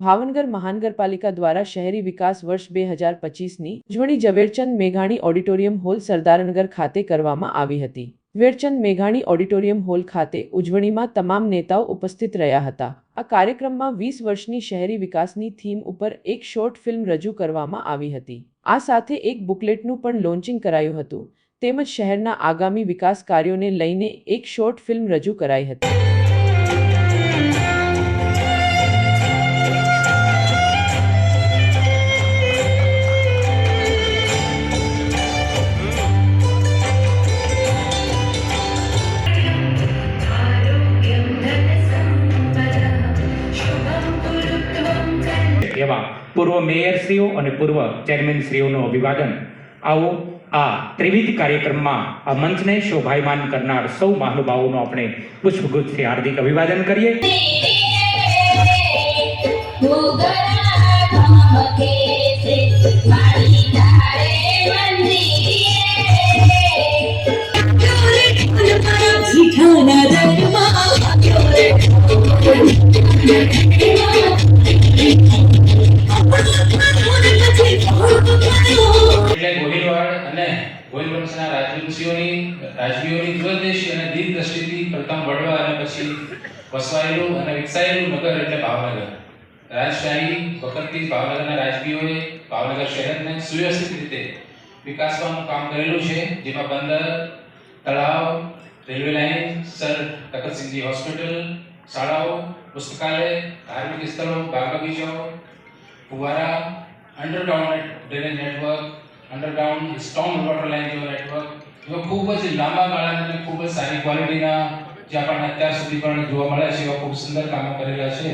ભાવનગર મહાનગરપાલિકા દ્વારા શહેરી વિકાસ વર્ષ બે હજાર પચીસની ઉજવણી ઝવેરચંદ મેઘાણી ઓડિટોરિયમ હોલ સરદારનગર ખાતે કરવામાં આવી હતી. ઝવેરચંદ મેઘાણી ઓડિટોરિયમ હોલ ખાતે ઉજવણીમાં તમામ નેતાઓ ઉપસ્થિત રહ્યા હતા. આ કાર્યક્રમમાં વીસ વર્ષની શહેરી વિકાસની થીમ ઉપર એક શોર્ટ ફિલ્મ રજૂ કરવામાં આવી હતી. આ સાથે એક બુકલેટનું પણ લોન્ચિંગ કરાયું હતું. તેમજ શહેરના આગામી વિકાસ કાર્યોને લઈને એક શોર્ટ ફિલ્મ રજૂ કરાઈ હતી. જેમાં પૂર્વ મેયરશ્રીઓ અને પૂર્વ ચેરમેનશ્રીઓનું અભિવાદન આવો, આ ત્રિવિધ કાર્યક્રમમાં આ મંચને શોભાયમાન કરનાર સૌ મહાનુભાવોનું આપણે પુષ્પગુચ્છથી હાર્દિક અભિવાદન કરીએ Yeah. અને ગોહિલ વંશના રાજવંશીઓની, રાજવીઓની દૂરદેશી અને દીર્ઘદ્રષ્ટિથી પ્રથમ વડવા અને પછી વસવાયેલું અને વિકસાયેલું નગર એટલે ભાવનગર. રાજશાહી વખતથી ભાવનગરના રાજવીઓએ ભાવનગર શહેરને સુવ્યવસ્થિત રીતે વિકાસવાનું કામ કરેલું છે, જેમાં બંદર, તળાવ, railway line, sir Takhtsinhji hospital, શાળાઓ, પુસ્તકાલય, ધાર્મિક સ્થળો, બાગ બગીચાઓ, ફુવારા underground drainage network underground storm water line જેવો નેટવર્ક એવા ખૂબ જ લાંબા ગાળાના ખૂબ જ સારી ક્વોલિટીના જે આપણને અત્યાર સુધી પણ જોવા મળ્યા છે, એવા ખૂબ સુંદર કામો કરેલા છે.